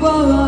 were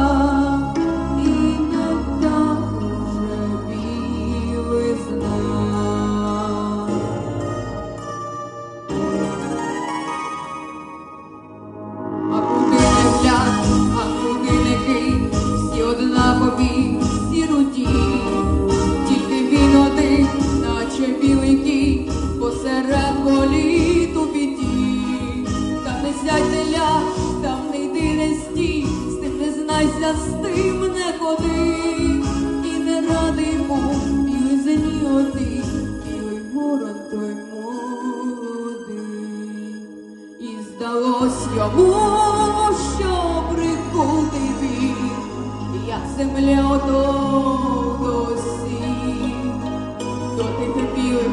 з тим не ходив, і не радий був білизні один, білий ворон той молодий. І здалось йому, що прикутий він, як земля ото досі, до тих білих